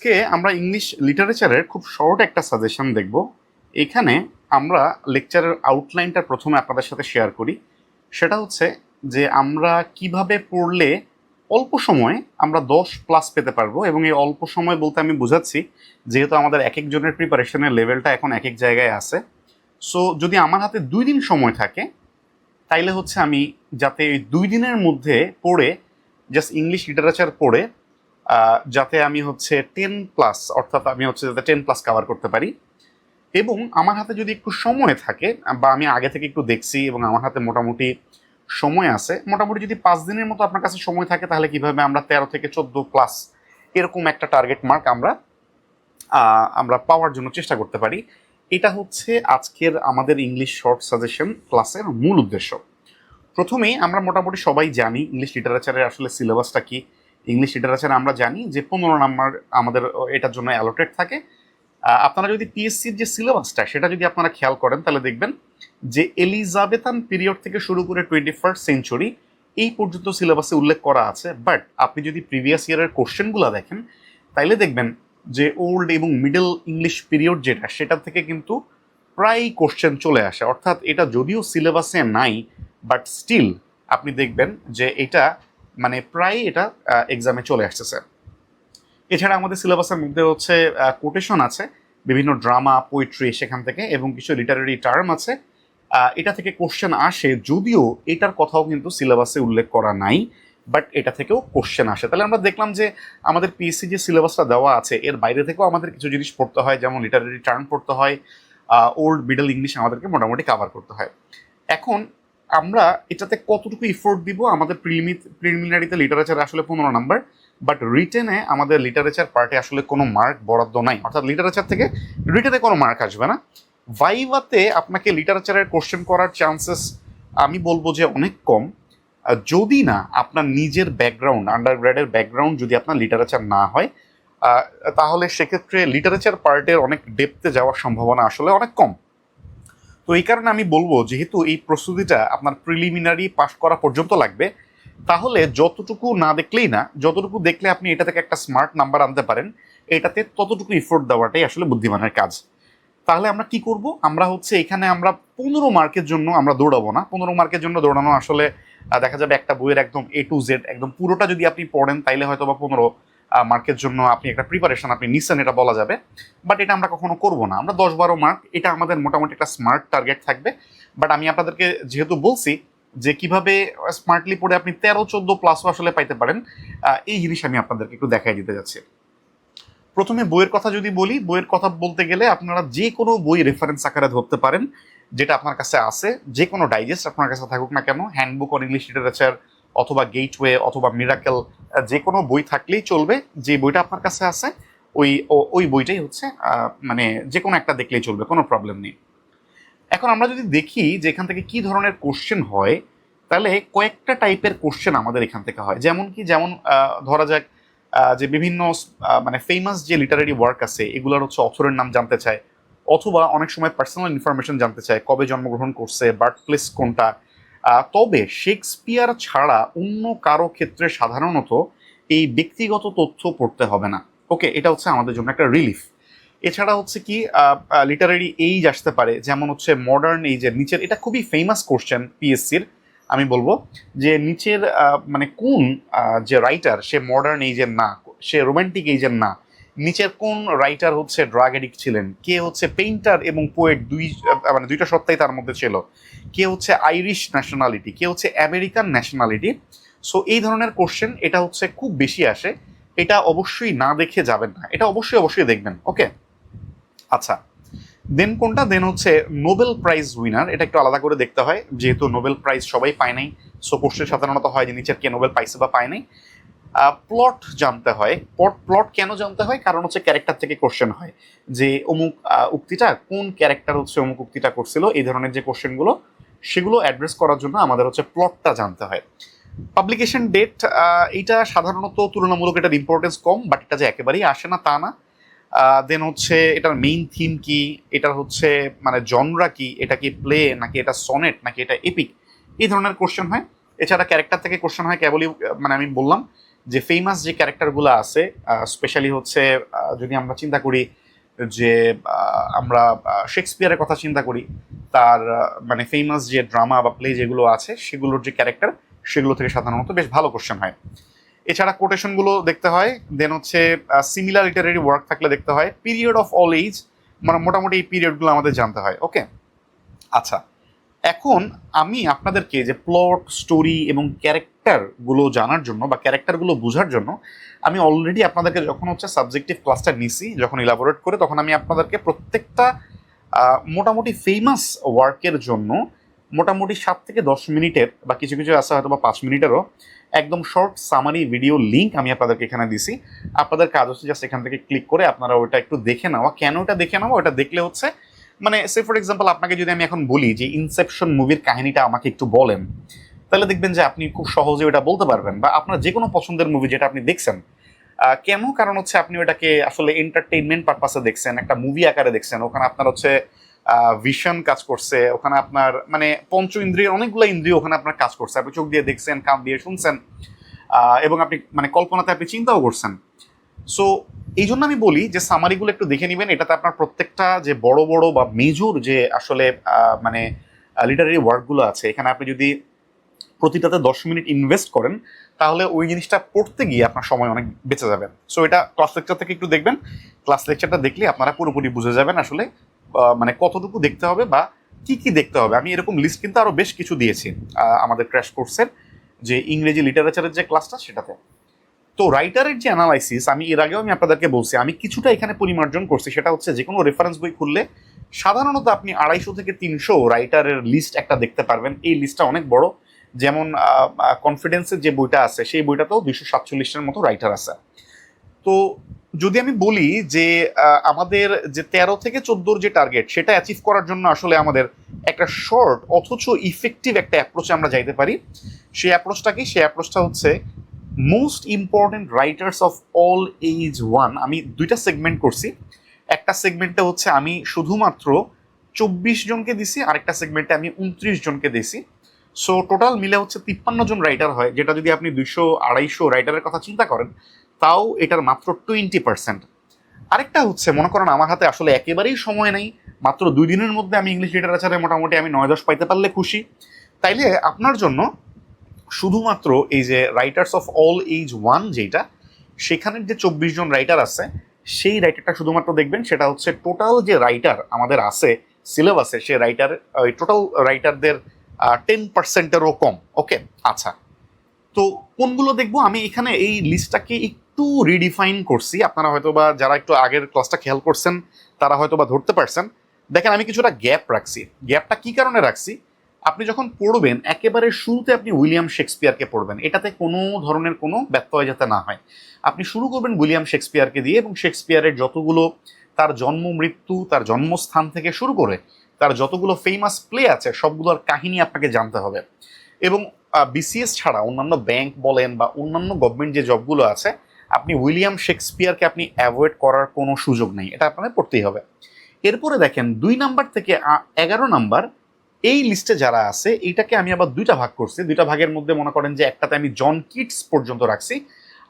আজকে আমরা ইংলিশ লিটারেচারের খুব শর্ট একটা সাজেশন দেখব। এখানে আমরা লেকচারের আউটলাইনটা প্রথমে আপনাদের সাথে শেয়ার করি। সেটা হচ্ছে যে আমরা কীভাবে পড়লে অল্প সময়ে আমরা দশ প্লাস পেতে পারব এবং এই অল্প সময় বলতে আমি বোঝাচ্ছি, যেহেতু আমাদের এক একজনের প্রিপারেশনের লেভেলটা এখন এক এক জায়গায় আছে। সো যদি আমার হাতে দুই দিন সময় থাকে, তাইলে হচ্ছে আমি যাতে এই দুই দিনের মধ্যে পড়ে জাস্ট ইংলিশ লিটারেচার পড়ে যাতে আমি হচ্ছে টেন প্লাস অর্থাৎ আমি হচ্ছে যাতে টেন প্লাস কভার করতে পারি। এবং আমার হাতে যদি একটু সময় থাকে, বা আমি আগে থেকে একটু দেখছি এবং আমার হাতে মোটামুটি সময় আছে, মোটামুটি যদি পাঁচ দিনের মতো আপনার কাছে সময় থাকে, তাহলে কীভাবে আমরা তেরো থেকে চোদ্দ প্লাস এরকম একটা টার্গেট মার্ক আমরা আমরা পাওয়ার জন্য চেষ্টা করতে পারি। এটা হচ্ছে আজকের আমাদের ইংলিশ শর্ট সাজেশন ক্লাসের মূল উদ্দেশ্য। প্রথমেই আমরা মোটামুটি সবাই জানি ইংলিশ লিটারেচারের আসলে সিলেবাসটা কি। ইংলিশ লিটারেচার আমরা জানি যে পনেরো নাম্বার আমাদের এটার জন্য অ্যালোটেড থাকে। আপনারা যদি পিএসসির যে সিলেবাসটা সেটা যদি আপনারা খেয়াল করেন, তাহলে দেখবেন যে এলিজাবেথান পিরিয়ড থেকে শুরু করে টোয়েন্টি ফার্স্ট সেঞ্চুরি এই পর্যন্ত সিলেবাসে উল্লেখ করা আছে। বাট আপনি যদি প্রিভিয়াস ইয়ারের কোশ্চেনগুলো দেখেন, তাইলে দেখবেন যে ওল্ড এবং মিডল ইংলিশ পিরিয়ড যেটা, সেটা থেকে কিন্তু প্রায় কোশ্চেন চলে আসে। অর্থাৎ এটা যদিও সিলেবাসে নাই বাট স্টিল আপনি দেখবেন যে এটা মানে প্রায় এটা এক্সামে চলে আসতেছে। এছাড়া আমাদের সিলেবাসের মধ্যে হচ্ছে কোটেশন আছে, বিভিন্ন ড্রামা পোয়েট্রি সেখান থেকে, এবং কিছু লিটারারি টার্ম আছে। এটা থেকে কোশ্চেন আসে, যদিও এটার কথাও কিন্তু সিলেবাসে উল্লেখ করা নাই বাট এটা থেকেও কোশ্চেন আসে। তাহলে আমরা দেখলাম যে, আমাদের পিএসসি যে সিলেবাসটা দেওয়া আছে, এর বাইরে থেকেও আমাদের কিছু জিনিস পড়তে হয়, যেমন লিটারারি টার্ম পড়তে হয় ওল্ড মিডল ইংলিশ আমাদেরকে মোটামুটি কাভার করতে হয়। এখন আমরা এটাতে কতটুকু ইফোর্ট দিব? আমাদের প্রিলিমিনারিতে লিটারেচার আসলে পনেরো নাম্বার বাট রিটেনে আমাদের লিটারেচার পার্টে আসলে কোনো মার্ক বরাদ্দ নাই। অর্থাৎ লিটারেচার থেকে রিটেনে কোনো মার্ক আসবে না। ভাইভাতে আপনাকে লিটারেচারের কোশ্চেন করার চান্সেস আমি বলব যে অনেক কম। যদি না আপনার নিজের ব্যাকগ্রাউন্ড আন্ডারগ্রেডের ব্যাকগ্রাউন্ড যদি আপনার লিটারেচার না হয় তাহলে সেক্ষেত্রে লিটারেচার পার্টের অনেক ডেপতে যাওয়ার সম্ভাবনা আসলে অনেক কম। তো এই কারণে আমি বলব, যেহেতু এই প্রস্তুতিটা আপনার প্রিলিমিনারি পাস করা পর্যন্ত লাগবে, তাহলে যতটুকু না দেখলেই না, যতটুকু দেখলে আপনি এটা থেকে একটা স্মার্ট নাম্বার আনতে পারেন, এটাতে ততটুকু ইফোর্ট দেওয়াটাই আসলে বুদ্ধিমানের কাজ। তাহলে আমরা কি করব? আমরা হচ্ছে এখানে আমরা পনেরো মার্কের জন্য আমরা দৌড়াবো না। পনেরো মার্কের জন্য দৌড়ানো আসলে দেখা যাবে একটা বইয়ের একদম এ টু জেড একদম পুরোটা যদি আপনি পড়েন তাইলে হয়তো বা পনেরো। মার্কের জন্য আপনি একটা প্রিপারেশন আপনি নিচ্ছেন, এটা বলা যাবে। বাট এটা আমরা কখনো করব না। আমরা দশ বারো মার্ক এটা আমাদের মোটামুটি একটা স্মার্ট টার্গেট থাকবে। বাট আমি আপনাদেরকে যেহেতু বলছি যে কীভাবে স্মার্টলি পড়ে আপনি তেরো, চোদ্দ প্লাসও আসলে পাইতে পারেন এই জিনিস আমি আপনাদেরকে একটু দেখাই দিতে যাচ্ছি। প্রথমে বইয়ের কথা যদি বলি, বইয়ের কথা বলতে গেলে আপনারা যে কোনো বই রেফারেন্স আকারে ধরতে পারেন, যেটা আপনার কাছে আছে। যে কোনো ডাইজেস্ট আপনার কাছে থাকুক না কেন হ্যান্ডবুক অন ইংলিশ লিটারেচার অথবা গেটওয়ে অথবা মিরাকেল যে কোনো বই থাকলেই চলবে। যে বইটা আপনার কাছে আছে, ওই ওই বইটাই হচ্ছে মানে যে কোনো একটা দেখলেই চলবে, কোনো প্রবলেম নেই। এখন আমরা যদি দেখি যে এখান থেকে কি ধরনের কোশ্চেন হয়, তাহলে কয়েকটা টাইপের কোশ্চেন আমাদের এখান থেকে হয়। যেমন কি, যেমন ধরা যাক যে বিভিন্ন মানে ফেমাস যে লিটারারি ওয়ার্ক আছে, এগুলোর হচ্ছে অথরের নাম জানতে চায়। অথবা অনেক সময় পার্সোনাল ইনফরমেশন জানতে চায়, কবে জন্মগ্রহণ করছে বার্থ প্লেস কোনটা তবে শেক্সপিয়ার ছাড়া অন্য কারও ক্ষেত্রে সাধারণত এই ব্যক্তিগত তথ্য পড়তে হবে না। ওকে, এটা হচ্ছে আমাদের জন্য একটা রিলিফ এছাড়া হচ্ছে কি লিটারারি এইজ আসতে পারে, যেমন হচ্ছে মডার্ন এইজের নিচের, এটা খুবই ফেমাস কোশ্চেন পিএসসির আমি বলব, যে নিচের মানে কোন যে রাইটার সে মডার্ন এইজের না, সে রোমান্টিক এইজের না নিচের কোন রাইটার হচ্ছে ড্রাগ এডিক্ট ছিলেন? কে হচ্ছে পেইন্টার এবং পোয়েট দুই মানে দুইটা সত্তাই তার মধ্যে ছিল। কে হচ্ছে আইরিশ ন্যাশনালিটি কে হচ্ছে আমেরিকান ন্যাশনালিটি সো এই ধরনের কোশ্চেন এটা হচ্ছে খুব বেশি আসে। এটা অবশ্যই না দেখে যাবেন না। এটা অবশ্যই অবশ্যই দেখবেন ওকে আচ্ছা দেন কোনটা? দেন হচ্ছে নোবেল প্রাইজ উইনার এটা একটু আলাদা করে দেখতে হয়। যেহেতু নোবেল প্রাইজ সবাই পায় নাই সো কোশ্চেন সাধারণত হয় যে নিচের কে নোবেল পাইছে বা পায় নাই। প্লট জানতে হয়। প্লট কেন জানতে হয়? কারণ হচ্ছে ক্যারেক্টার থেকে কোশ্চেন হয়। যে অমুক উক্তিটা কোন ক্যারেক্টার হচ্ছে অমুক উক্তিটা করছিল, এই ধরনের যে কোশ্চেনগুলো সেগুলো অ্যাড্রেস করার জন্য আমাদের হচ্ছে প্লটটা জানতে হয়। পাবলিকেশন ডেট এটা সাধারণত তুলনামূলক এটার ইম্পর্টেন্স কম বাট এটা যে একেবারেই আসে না, তা না। দেন হচ্ছে এটার মেইন থিম কি? এটার হচ্ছে মানে জনরা কি? এটা কি প্লে নাকি এটা সনেট নাকি এটা এপিক এই ধরনের কোশ্চেন হয়। এছাড়া ক্যারেক্টার থেকে কোশ্চেন হয়, কেবলই মানে আমি বললাম যে ফেমাস যে ক্যারেক্টারগুলো আছে স্পেশালি হচ্ছে যদি আমরা চিন্তা করি যে আমরা শেক্সপিয়ারের কথা চিন্তা করি, তার মানে ফেমাস যে ড্রামা বা প্লে যেগুলো আছে, সেগুলোর যে ক্যারেক্টার সেগুলো থেকে সাধারণত বেশ ভালো কোশ্চেন হয়। এছাড়া কোটেশনগুলো দেখতে হয় দেন হচ্ছে সিমিলার লিটারারি ওয়ার্ক থাকলে দেখতে হয় পিরিয়ড অফ অল এজ মানে মোটামুটি এই পিরিয়ডগুলো আমাদের জানতে হয় ওকে আচ্ছা এখন আমি আপনাদেরকে যে প্লট স্টোরি এবং ক্যারেক্টারগুলো জানার জন্য বা ক্যারেক্টারগুলো বোঝার জন্য আমি অলরেডি আপনাদেরকে যখন হচ্ছে সাবজেক্টিভ ক্লাসটা নিছি, যখন ইলাবোরেট করে, তখন আমি আপনাদেরকে প্রত্যেকটা মোটামুটি ফেমাস ওয়ার্কের জন্য মোটামুটি সাত থেকে দশ মিনিটের বা কিছু কিছু আছে হয়তো বা পাঁচ মিনিটেরও একদম শর্ট সামারি ভিডিও লিঙ্ক আমি আপনাদেরকে এখানে দিছি। আপনাদের কাজ হচ্ছে জাস্ট এখান থেকে ক্লিক করে আপনারা ওটা একটু দেখে নেওয়া। কেন ওটা দেখে নেওয়া? ওটা দেখলে হচ্ছে মানে সে ফর এক্সাম্পল আপনাকে যদি আমি এখন বলি যে ইনসেপশন মুভির কাহিনীটা আমাকে একটু বলেন তাহলে দেখবেন যে আপনি খুব সহজে ওটা বলতে পারবেন বা আপনার যে কোনো পছন্দের মুভি যেটা আপনি দেখছেন কেন? কারণ হচ্ছে আপনি ওটাকে আসলে এন্টারটেইনমেন্ট পারপাসে দেখছেন, একটা মুভি আকারে দেখছেন, ওখানে আপনার হচ্ছে ভিশন কাজ করছে, ওখানে আপনার মানে পঞ্চ ইন্দ্রিয় অনেকগুলো ইন্দ্রিয় ওখানে আপনার কাজ করছে, আপনি চোখ দিয়ে দেখছেন, কান দিয়ে শুনছেন এবং আপনি মানে কল্পনাতে আপনি চিন্তাও করছেন। সো এই জন্য আমি বলি যে সামারিগুলো একটু দেখে নেবেন, এটাতে আপনার প্রত্যেকটা যে বড় বড় বা মেজর যে আসলে মানে লিটারারি ওয়ার্কগুলো আছে, এখানে আপনি যদি প্রতিটাতে দশ মিনিট ইনভেস্ট করেন, তাহলে ওই জিনিসটা পড়তে গিয়ে আপনার সময় অনেক বেঁচে যাবে। সো এটা ক্লাস লেকচার থেকে একটু দেখবেন। ক্লাস লেকচারটা দেখলে আপনারা পুরোপুরি বুঝে যাবেন আসলে মানে কতটুকু দেখতে হবে বা কি কি দেখতে হবে। আমি এরকম লিস্ট কিন্তু আরও বেশ কিছু দিয়েছি আমাদের ক্র্যাশ কোর্সের যে ইংরেজি লিটারেচারের যে ক্লাসটা সেটাতে। তো রাইটারের যে অ্যানালাইসিস আমি এর আগেও আমি আপনাদেরকে বলছি, আমি কিছুটা এখানে পরিমার্জন করছি। সেটা হচ্ছে যে কোনো রেফারেন্স বই খুললে সাধারণত আপনি আড়াইশো থেকে তিনশো রাইটারের লিস্ট একটা দেখতে পারবেন। এই লিস্টটা অনেক বড়। যেমন কনফিডেন্সের যে বইটা আছে, সেই বইটাতেও দুইশো সাতচল্লিশের মতো রাইটার আছে। তো যদি আমি বলি যে আমাদের যে তেরো থেকে চোদ্দোর যে টার্গেট সেটা অ্যাচিভ করার জন্য আসলে আমাদের একটা শর্ট অথচ ইফেক্টিভ একটা অ্যাপ্রোচে আমরা যাইতে পারি। সেই অ্যাপ্রোচটা কি? সেই অ্যাপ্রোচটা হচ্ছে most important writers of all age one আমি দুইটা সেগমেন্ট করছি। একটা সেগমেন্টে হচ্ছে আমি শুধুমাত্র চব্বিশ জনকে দিছি, আরেকটা সেগমেন্টে আমি উনত্রিশ জনকে দিছি। সো টোটাল মিলে হচ্ছে তিপ্পান্ন জন রাইটার হয়, যেটা যদি আপনি দুইশো আড়াইশো রাইটারের কথা চিন্তা করেন, তাও এটার মাত্র টোয়েন্টি পার্সেন্ট আরেকটা হচ্ছে, মনে করেন আমার হাতে আসলে একেবারেই সময় নেই, মাত্র দুই দিনের মধ্যে আমি ইংলিশ লিটারেচারে মোটামুটি আমি নয় দশ পাইতে পারলে খুশি। তাইলে আপনার জন্য শুধুমাত্র এই যে writers of all age one যেটা, সেখানের যে চব্বিশ জন রাইটার আছে, সেই রাইটারটা শুধুমাত্র দেখবেন, সেটা হচ্ছে টোটাল যে রাইটার আমাদের আছে সিলেবাসে সে রাইটার টোটাল রাইটারদের টেন পার্সেন্টেরও কম। ওকে আচ্ছা। তো কোনগুলো দেখব? আমি এখানে এই লিস্টটাকে একটু রিডিফাইন করছি। আপনারা হয়তো বা যারা একটু আগের ক্লাসটা খেয়াল করছেন, তারা হয়তো বা ধরতে পারছেন। দেখেন, আমি কিছুটা গ্যাপ রাখছি। গ্যাপটা কি কারণে রাখছি? আপনি যখন পড়বেন, একেবারে শুরুতে আপনি উইলিয়াম শেক্সপিয়ারকে পড়বেন। এটাতে কোনো ধরনের কোনো ব্যত্যয় যাতে না হয়। আপনি শুরু করবেন উইলিয়াম শেক্সপিয়ারকে দিয়ে এবং শেক্সপিয়ারের যতগুলো তার জন্ম, মৃত্যু, তার জন্মস্থান থেকে শুরু করে তার যতগুলো ফেমাস প্লে আছে, সবগুলোর কাহিনী আপনাকে জানতে হবে। এবং বিসিএস ছাড়া অন্যান্য ব্যাংক বলেন বা অন্যান্য গভর্নমেন্ট যে জবগুলো আছে, আপনি উইলিয়াম শেক্সপিয়ারকে আপনি অ্যাভয়েড করার কোনো সুযোগ নেই। এটা আপনাদের পড়তেই হবে। এরপরে দেখেন, দুই নাম্বার থেকে এগারো নাম্বার এই লিস্টে যারা আছে, এইটাকে আমি আবার দুইটা ভাগ করছি। দুইটা ভাগের মধ্যে মনে করেন যে একটাতে আমি জন কিটস পর্যন্ত রাখছি,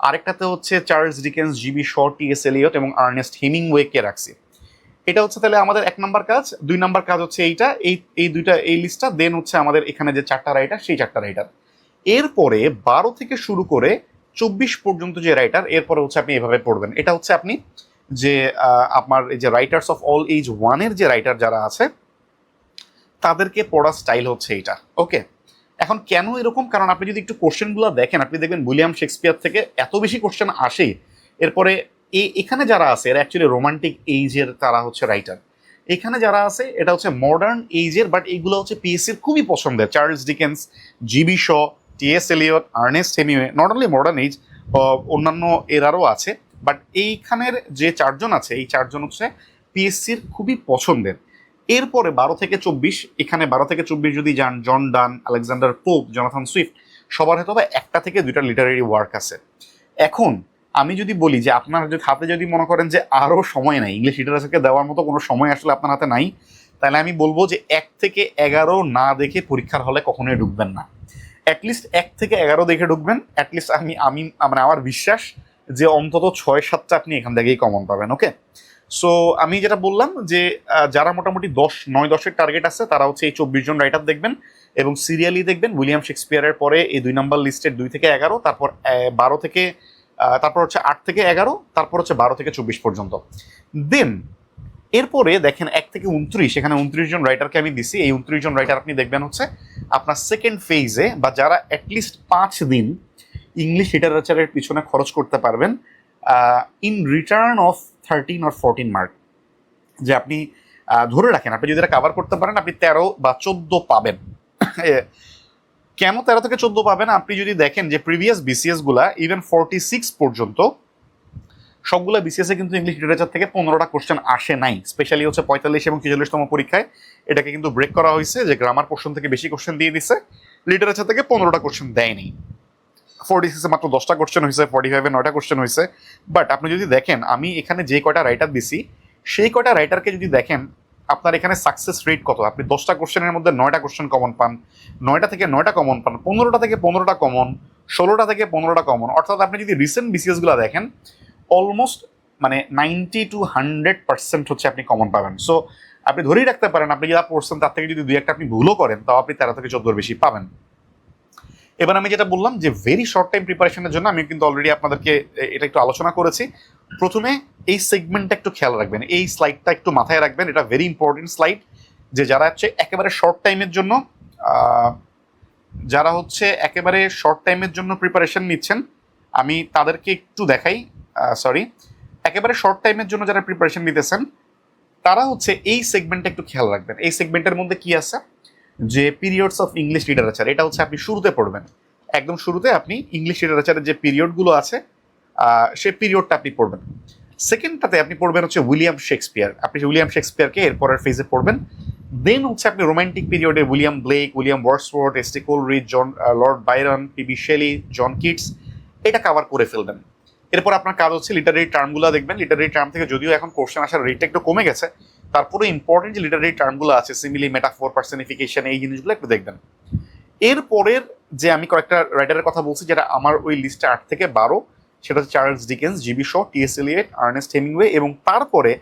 আরেকটাতে হচ্ছে Charles Dickens, G B Shaw T S Eliot এবং আর্নেস্ট হেমিংওয়েকে রাখছি। এটা হচ্ছে তাহলে আমাদের এক নাম্বার কাজ, দুই নাম্বার কাজ হচ্ছে এইটা, এই এই দুইটা, এই লিস্টটা দেন হচ্ছে আমাদের এখানে যে চারটা রাইটার সেই চারটা রাইটার এরপরে বারো থেকে শুরু করে চব্বিশ পর্যন্ত যে রাইটার এরপরে হচ্ছে আপনি এভাবে পড়বেন। এটা হচ্ছে আপনি যে আপনার এই যে রাইটার্স অফ অল এজ ওয়ানের যে রাইটার যারা আছে, তাদেরকে পড়ার স্টাইল হচ্ছে এইটা ওকে এখন কেন এরকম? কারণ আপনি যদি একটু কোশ্চেনগুলো দেখেন, আপনি দেখবেন উইলিয়াম শেক্সপিয়ার থেকে এত বেশি কোশ্চেন আসে এরপরে এখানে যারা আছে, এরা অ্যাকচুয়ালি রোমান্টিক এইজের তারা হচ্ছে রাইটার এখানে যারা আছে, এটা হচ্ছে মডার্ন এইজের বাট এইগুলো হচ্ছে পিএসসির খুবই পছন্দের। Charles Dickens G B Shaw T S Eliot Ernest Hemingway not only modern age অন্যান্য এরারও আছে বাট এইখানের যে চারজন আছে, এই চারজন হচ্ছে পিএসসির খুবই পছন্দের। এরপরে বারো থেকে চব্বিশ, এখানে বারো থেকে চব্বিশ যদি যান John Donne Alexander Pope Jonathan Swift সবার হয়তো একটা থেকে দুইটা লিটারারি ওয়ার্ক আছে। এখন আমি যদি বলি যে আপনার যদি হাতে যদি মনে করেন যে আরও সময় নাই ইংলিশ লিটারেচারকে দেওয়ার মতো কোনো সময় আসলে আপনার হাতে নাই, তাহলে আমি বলব যে এক থেকে এগারো না দেখে পরীক্ষার হলে কখনোই ঢুকবেন না। অ্যাটলিস্ট এক থেকে এগারো দেখে ঢুকবেন অ্যাটলিস্ট আমি আমি মানে আমার বিশ্বাস যে অন্তত ছয় সাতটা আপনি এখান থেকেই কমন পাবেন ওকে সো আমি যেটা বললাম যে যারা মোটামুটি দশ, নয় দশের টার্গেট আছে, তারা হচ্ছে এই চব্বিশ জন রাইটার দেখবেন এবং সিরিয়ালি দেখবেন উইলিয়াম শেক্সপিয়ারের পরে এই দুই নাম্বার লিস্টের দুই থেকে এগারো, তারপর বারো থেকে তারপর হচ্ছে আট থেকে এগারো, তারপর হচ্ছে বারো থেকে চব্বিশ পর্যন্ত। দেন এরপরে দেখেন এক থেকে উনত্রিশ, এখানে উনত্রিশ জন রাইটারকে আমি দিছি। এই উনত্রিশ জন রাইটার আপনি দেখবেন হচ্ছে আপনার সেকেন্ড ফেজে বা যারা অ্যাটলিস্ট পাঁচ দিন ইংলিশ লিটারেচারের পিছনে খরচ করতে পারবেন in return of thirteen or fourteen mark যে আপনি ধরে রাখেন, আপনি যদি এটা কাভার করতে পারেন, আপনি তেরো বা চোদ্দ পাবেন। কেন তেরো থেকে চোদ্দ পাবেন? আপনি যদি দেখেন যে প্রিভিয়াস বিসিএসগুলা ইভেন ফোরটি সিক্স পর্যন্ত, সবগুলো বিসিএস কিন্তু ইংলিশ লিটারেচার থেকে পনেরোটা কোশ্চেন আসে নাই। স্পেশালি হচ্ছে পঁয়তাল্লিশ এবং ছেচল্লিশতম পরীক্ষায়। এটাকে কিন্তু ব্রেক করা হয়েছে যে গ্রামার পোর্শন থেকে বেশি কোশ্চেন দিয়ে দিছে। লিটারেচার থেকে পনেরোটা কোশ্চেন দেয়নি ফোর্টি সিক্সে মাত্র দশটা কোশ্চেন হয়েছে ফর্টি ফাইভে নয়টা কোশ্চেন হয়েছে। বাট আপনি যদি দেখেন, আমি এখানে যে কয়টা রাইটার দিছি, সেই কয়টা রাইটারকে যদি দেখেন আপনার এখানে সাকসেস রেট কত? আপনি দশটা কোশ্চেনের মধ্যে নয়টা কোশ্চেন কমন পান। নয়টা থেকে নয়টা কমন পান। পনেরোটা থেকে পনেরোটা কমন ষোলোটা থেকে পনেরোটা কমন অর্থাৎ আপনি যদি রিসেন্ট বিসিএসগুলো দেখেন অলমোস্ট মানে নাইনটি টু হান্ড্রেড পার্সেন্ট হচ্ছে আপনি কমন পাবেন। সো আপনি ধরেই রাখতে পারেন, আপনি যা পড়ছেন তার থেকে যদি দুই একটা আপনি ভুলও করেন, তাও আপনি তেরো থেকে চোদ্দোর বেশি পাবেন। এবার আমি যেটা বললাম যে ভেরি শর্ট টাইম প্রিপারেশনের জন্য আমি কিন্তু অলরেডি আপনাদেরকে এটা একটু আলোচনা করেছি। প্রথমে এই সেগমেন্টটা একটু খেয়াল রাখবেন, এই স্লাইডটা একটু মাথায় রাখবেন, এটা ভেরি ইম্পর্টেন্ট স্লাইড যে যারা হচ্ছে একেবারে শর্ট টাইমের জন্য যারা হচ্ছে একেবারে শর্ট টাইমের জন্য প্রিপারেশন নিচ্ছেন, আমি তাদেরকে একটু দেখাই সরি একেবারে শর্ট টাইমের জন্য যারা প্রিপারেশন নিতেছেন, তারা হচ্ছে এই সেগমেন্টটা একটু খেয়াল রাখবেন। এই সেগমেন্টের মধ্যে কি আছে? যে পিরিয়ডস অফ ইংলিশ লিটারেচার এটা হচ্ছে আপনি শুরুতে পড়বেন। একদম শুরুতে আপনি ইংলিশ লিটারেচারের যে পিরিয়ডগুলো আছে সে পিরিয়ডটা আপনি পড়বেন। সেকেন্ডটাতে আপনি পড়বেন হচ্ছে উইলিয়াম শেক্সপিয়ার আপনি উইলিয়াম শেক্সপিয়ারকে এরপরের ফেজে পড়বেন। দেন হচ্ছে আপনি রোমান্টিক পিরিয়ডে William Blake William Wordsworth S T Coleridge John Lord Byron P B Shelley John Keats এটা কাভার করে ফেলবেন। এরপর আপনার কাজ হচ্ছে লিটারারি টার্মগুলো দেখবেন। লিটারারি টার্ম থেকে যদিও এখন কোশ্চেন আসার রেটটা একটু কমে গেছে তারপরে ইম্পর্টেন্ট যে লিটারারি টার্মগুলো আছে সিমিলি মেটাফোর পার্সনিফিকেশন এই জিনিসগুলো একটু দেখবেন। এরপরের যে আমি কয়েকটা রাইটারের কথা বলছি, যেটা আমার ওই লিস্টে আট থেকে বারো, সেটা হচ্ছে Charles Dickens G B Shaw T S Eliot Ernest Hemingway এবং তারপরে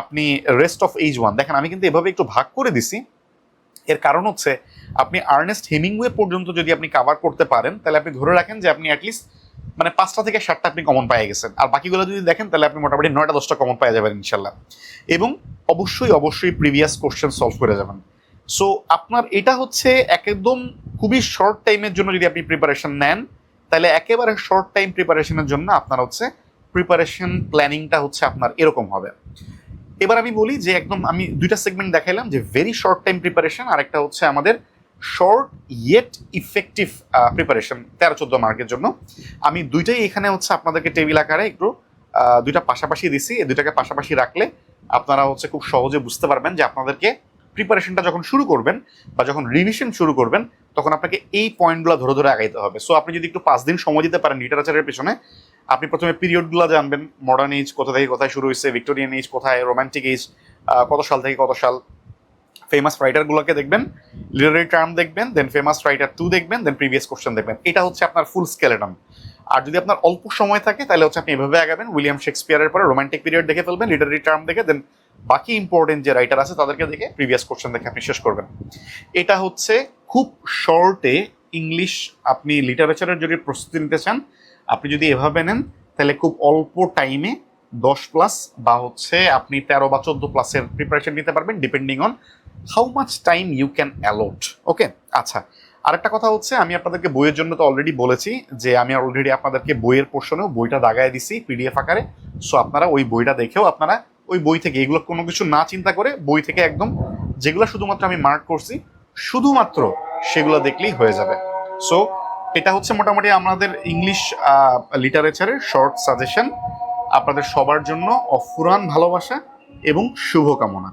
আপনি রেস্ট অফ এইজ ওয়ান দেখেন, আমি কিন্তু এভাবে একটু ভাগ করে দিছি। এর কারণ হচ্ছে, আপনি আর্নেস্ট হেমিংওয়ে পর্যন্ত যদি আপনি কাভার করতে পারেন, তাহলে আপনি ধরে রাখেন যে আপনি অ্যাটলিস্ট মানে পাঁচটা থেকে সাতটা আপনি কমন পেয়ে গেছেন। আর বাকিগুলো যদি দেখেন, তাহলে আপনি মোটামুটি নয়টা, দশটা কমন পেয়ে যাবেন ইনশাল্লাহ। এবং অবশ্যই অবশ্যই প্রিভিয়াস কোশ্চেন সলভ করে যাবেন। সো আপনার এটা হচ্ছে একদম খুবই শর্ট টাইমের জন্য যদি আপনি প্রিপারেশন নেন, তাহলে একেবারে শর্ট টাইম প্রিপারেশনের জন্য আপনার হচ্ছে প্রিপারেশন প্ল্যানিংটা হচ্ছে আপনার এরকম হবে। এবার আমি বলি যে, একদম আমি দুইটা সেগমেন্ট দেখাইলাম, যে ভেরি শর্ট টাইম প্রিপারেশন আর একটা হচ্ছে আমাদের শর্ট ইয়েট ইফেক্টিভ প্রিপারেশন তেরো চোদ্দ মার্কের জন্য। আমি দুইটাই এখানে হচ্ছে আপনাদেরকে টেবিল আকারে একটু দুইটা পাশাপাশি দিছি। এই দুইটাকে পাশাপাশি রাখলে আপনারা হচ্ছে খুব সহজে বুঝতে পারবেন যে আপনাদেরকে প্রিপারেশনটা যখন শুরু করবেন বা যখন রিভিশন শুরু করবেন, তখন আপনাকে এই পয়েন্টগুলো ধরে ধরে আগাইতে হবে। সো আপনি যদি একটু পাঁচ দিন সময় দিতে পারেন লিটারেচারের পেছনে, আপনি প্রথমে পিরিয়ডগুলো জানবেন মডার্ন এজ কোথা থেকে কোথায় শুরু হয়েছে ভিক্টোরিয়ান এজ কোথায় রোমান্টিক এজ কত সাল থেকে কত সাল ফেমাস রাইটারগুলোকে দেখবেন লিটারারি টার্ম দেখবেন দেন ফেমাস রাইটার টু দেখবেন দেন প্রিভিয়াস কোশ্চেন দেখবেন। এটা হচ্ছে আপনার ফুল স্কেলেটন আর যদি আপনার অল্প সময় থাকে, তাহলে হচ্ছে আপনি এভাবে আগাবেন উইলিয়াম শেক্সপিয়ারের পরে রোমান্টিক পিরিয়ড দেখে ফেলবেন লিটারারি টার্ম দেখে দেন বাকি ইম্পর্টেন্ট যে রাইটার আছে, তাদেরকে দেখে প্রিভিয়াস কোশ্চেন দেখে আপনি শেষ করবেন। এটা হচ্ছে খুব শর্টে ইংলিশ আপনি লিটারেচারের যদি প্রস্তুতি নিতে চান, আপনি যদি এভাবে নেন, তাহলে খুব অল্প টাইমে দশ প্লাস বা হচ্ছে আপনি তেরো বা চোদ্দ প্লাসের প্রিপারেশন নিতে পারবেন depending on how much time you can allot okay আচ্ছা আরেকটা কথা হচ্ছে, আমি আপনাদেরকে বইয়ের জন্য তো অলরেডি বলেছি যে আমি অলরেডি আপনাদেরকে বইয়ের পোর্শনেও বইটা দাগায় দিছি পিডিএফ আকারে। সো আপনারা ওই বইটা দেখেও আপনারা ওই বই থেকে এগুলো কোনো কিছু না চিন্তা করে বই থেকে একদম যেগুলো শুধুমাত্র আমি মার্ক করছি, শুধুমাত্র সেগুলো দেখলেই হয়ে যাবে। সো এটা হচ্ছে মোটামুটি আমাদের ইংলিশ লিটারেচারের শর্ট সাজেশন আপনাদের সবার জন্য অফুরান ভালোবাসা এবং শুভকামনা।